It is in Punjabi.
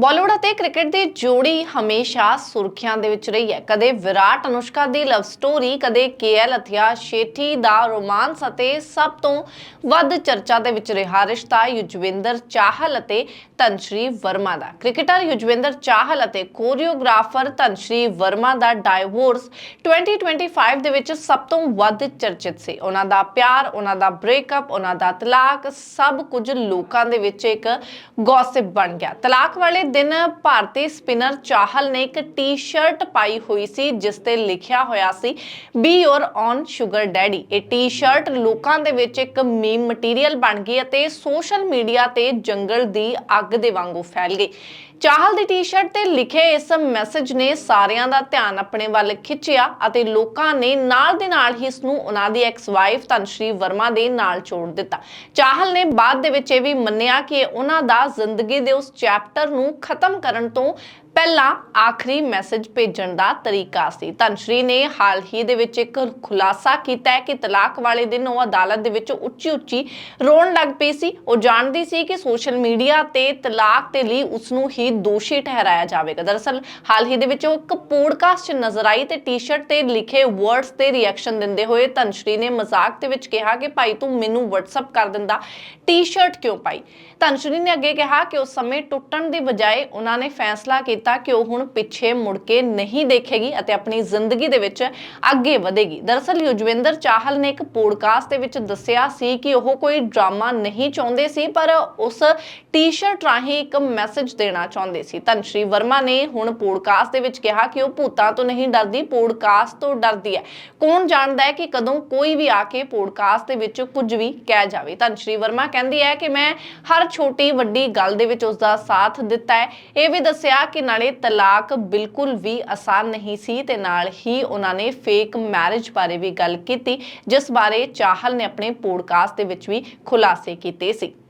ਬਾਲੀਵੁੱਡ ਅਤੇ ਕ੍ਰਿਕਟ ਦੀ ਜੋੜੀ ਹਮੇਸ਼ਾ ਸੁਰਖੀਆਂ ਦੇ ਵਿੱਚ ਰਹੀ ਹੈ। ਕਦੇ ਵਿਰਾਟ ਅਨੁਸ਼ਕਾ ਦੀ ਲਵ ਸਟੋਰੀ ਕਦੇ ਕੇਐਲ ਅਥਿਆ ਸ਼ੇਠੀ ਦਾ ਰੋਮਾਂਸ ਅਤੇ ਸਭ ਤੋਂ ਵੱਧ ਚਰਚਾ ਦੇ ਵਿੱਚ ਰਿਹਾ ਰਿਸ਼ਤਾ ਯੁਜਵਿੰਦਰ ਚਾਹਲ ਅਤੇ ਧਨਸ਼੍ਰੀ ਵਰਮਾ ਦਾ। ਕ੍ਰਿਕਟਰ ਯੁਜਵਿੰਦਰ ਚਾਹਲ ਅਤੇ ਕੋਰੀਓਗ੍ਰਾਫਰ ਧਨਸ਼੍ਰੀ ਵਰਮਾ ਦਾ ਡਾਈਵੋਰਸ 2025 ਦੇ ਵਿੱਚ ਸਭ ਤੋਂ ਵੱਧ ਚਰਚਿਤ ਸੀ। ਉਹਨਾਂ ਦਾ ਪਿਆਰ, ਉਹਨਾਂ ਦਾ ਬ੍ਰੇਕਅਪ ਉਹਨਾਂ ਦਾ ਤਲਾਕ, ਸਭ ਕੁਝ ਲੋਕਾਂ ਦੇ ਵਿੱਚ ਇੱਕ ਗੌਸਿਪ ਬਣ ਗਿਆ। ਤਲਾਕ ਵਾਲੇ ਦਿਨ ਭਾਰਤੀ ਸਪਿਨਰ ਚਾਹਲ ਨੇ ਇੱਕ ਟੀ-ਸ਼ਰਟ ਪਾਈ ਹੋਈ ਸੀ, ਜਿਸ ਤੇ ਲਿਖਿਆ ਹੋਇਆ ਸੀ be your own sugar daddy ਇਹ ਟੀ-ਸ਼ਰਟ ਲੋਕਾਂ ਦੇ ਵਿੱਚ ਇੱਕ ਮੀਮ ਮਟੀਰੀਅਲ ਬਣ ਗਈ ਅਤੇ ਸੋਸ਼ਲ ਮੀਡੀਆ ਤੇ ਜੰਗਲ ਦੀ ਅੱਗ ਦੇ ਵਾਂਗੂ ਫੈਲ ਗਈ। ਚਾਹਲ ਦੀ ਟੀ-ਸ਼ਰਟ ਤੇ ਲਿਖੇ ਇਸ ਮੈਸੇਜ ਨੇ ਸਾਰਿਆਂ ਦਾ ਧਿਆਨ ਆਪਣੇ ਵੱਲ ਖਿੱਚਿਆ ਅਤੇ ਲੋਕਾਂ ਨੇ ਨਾਲ ਦੇ ਨਾਲ ਹੀ ਇਸ ਨੂੰ ਉਹਨਾਂ ਦੀ ਐਕਸ ਵਾਈਫ ਧਨਸ਼੍ਰੀ ਵਰਮਾ ਦੇ ਨਾਲ ਜੋੜ ਦਿੱਤਾ। ਚਾਹਲ ਨੇ ਬਾਅਦ ਦੇ ਵਿੱਚ ਇਹ ਵੀ ਮੰਨਿਆ ਕਿ ਉਹਨਾਂ ਦਾ ਜ਼ਿੰਦਗੀ ਦੇ ਉਸ ਚੈਪਟਰ ਨੂੰ ਖਤਮ ਕਰਨ ਤੋਂ ਪਹਿਲਾਂ ਆਖਰੀ ਮੈਸੇਜ ਭੇਜਣ ਦਾ ਤਰੀਕਾ ਸੀ। ਧਨਸ਼੍ਰੀ ਨੇ ਹਾਲ ਹੀ ਦੇ ਵਿੱਚ ਇੱਕ ਖੁਲਾਸਾ ਕੀਤਾ ਹੈ ਕਿ ਤਲਾਕ ਵਾਲੇ ਦਿਨ ਉਹ ਅਦਾਲਤ ਦੇ ਵਿੱਚ ਉੱਚੀ ਉੱਚੀ ਰੋਣ ਲੱਗ ਪਈ ਸੀ। ਉਹ ਜਾਣਦੀ ਸੀ ਕਿ ਸੋਸ਼ਲ ਮੀਡੀਆ ਤੇ ਤਲਾਕ ਦੇ ਲਈ ਉਸ ਨੂੰ ਹੀ ਦੋਸ਼ੀ ਠਹਿਰਾਇਆ ਜਾਵੇਗਾ। ਦਰਅਸਲ, ਹਾਲ ਹੀ ਦੇ ਵਿੱਚ ਉਹ ਇੱਕ ਪੋਡਕਾਸਟ 'ਚ ਨਜ਼ਰ ਆਈ ਤੇ ਟੀ-ਸ਼ਰਟ ਤੇ ਲਿਖੇ ਵਰਡਸ ਤੇ ਰਿਐਕਸ਼ਨ ਦਿੰਦੇ ਹੋਏ ਧਨਸ਼੍ਰੀ ਨੇ ਮਜ਼ਾਕ ਦੇ ਵਿੱਚ ਕਿਹਾ ਕਿ, ਭਾਈ, ਤੂੰ ਮੈਨੂੰ WhatsApp ਕਰ ਦਿੰਦਾ। ਟੀ-ਸ਼ਰਟ ਕਿਉਂ ਪਾਈ? ਧਨਸ਼੍ਰੀ ਨੇ ਅੱਗੇ ਕਿਹਾ ਕਿ ਉਸ ਸਮੇਂ ਟੁੱਟਣ ਦੀ ਬਜਾਏ ਉਹਨਾਂ ਨੇ ਫੈਸਲਾ ਕੀਤਾ ਕਿ ਉਹ ਹੁਣ ਪਿੱਛੇ ਮੁੜ ਕੇ ਨਹੀਂ ਦੇਖੇਗੀ ਅਤੇ ਆਪਣੀ ਜ਼ਿੰਦਗੀ ਦੇ ਵਿੱਚ ਅੱਗੇ ਵਧੇਗੀ। ਦਰਅਸਲ ਯੁਜਵਿੰਦਰ ਚਾਹਲ ਨੇ ਇੱਕ ਪੋਡਕਾਸਟ ਦੇ ਵਿੱਚ ਦੱਸਿਆ ਸੀ ਕਿ ਉਹ ਕੋਈ ਡਰਾਮਾ ਨਹੀਂ ਚਾਹੁੰਦੇ ਸੀ, ਪਰ ਉਸ ਟੀ-ਸ਼ਰਟ ਰਾਹੀਂ ਇੱਕ ਮੈਸੇਜ ਦੇਣਾ ਚਾਹੁੰਦੇ ਸੀ। ਧਨਸ਼੍ਰੀ ਵਰਮਾ ਨੇ ਹੁਣ ਪੋਡਕਾਸਟ ਦੇ ਵਿੱਚ ਕਿਹਾ ਕਿ ਉਹ ਭੂਤਾਂ ਤੋਂ ਨਹੀਂ ਡਰਦੀ, ਪੋਡਕਾਸਟ ਤੋਂ ਡਰਦੀ ਹੈ। ਕੌਣ ਜਾਣਦਾ ਹੈ ਕਿ ਕਦੋਂ ਕੋਈ ਵੀ ਆ ਕੇ ਪੋਡਕਾਸਟ ਦੇ ਵਿੱਚ ਕੁਝ ਵੀ ਕਹਿ ਜਾਵੇ। ਧਨਸ਼੍ਰੀ ਵਰਮਾ ਕਹਿੰਦੀ ਹੈ ਕਿ ਮੈਂ ਹਰ ਛੋਟੀ ਵੱਡੀ ਗੱਲ ਦੇ ਵਿੱਚ ਉਸ ਦਾ ਸਾਥ ਦਿੱਤਾ ਹੈ। ਇਹ ਵੀ ਦੱਸਿਆ ਕਿ ਨਾਲੇ ਤਲਾਕ ਬਿਲਕੁਲ ਵੀ ਆਸਾਨ ਨਹੀਂ ਸੀ ਤੇ ਨਾਲ ਹੀ ਉਹਨਾਂ ਨੇ ਫੇਕ ਮੈਰਿਜ ਬਾਰੇ ਵੀ ਗੱਲ ਕੀਤੀ, ਜਿਸ ਬਾਰੇ ਚਾਹਲ ਨੇ ਆਪਣੇ ਪੋਡਕਾਸਟ ਦੇ ਵਿੱਚ ਵੀ ਖੁਲਾਸੇ ਕੀਤੇ ਸੀ।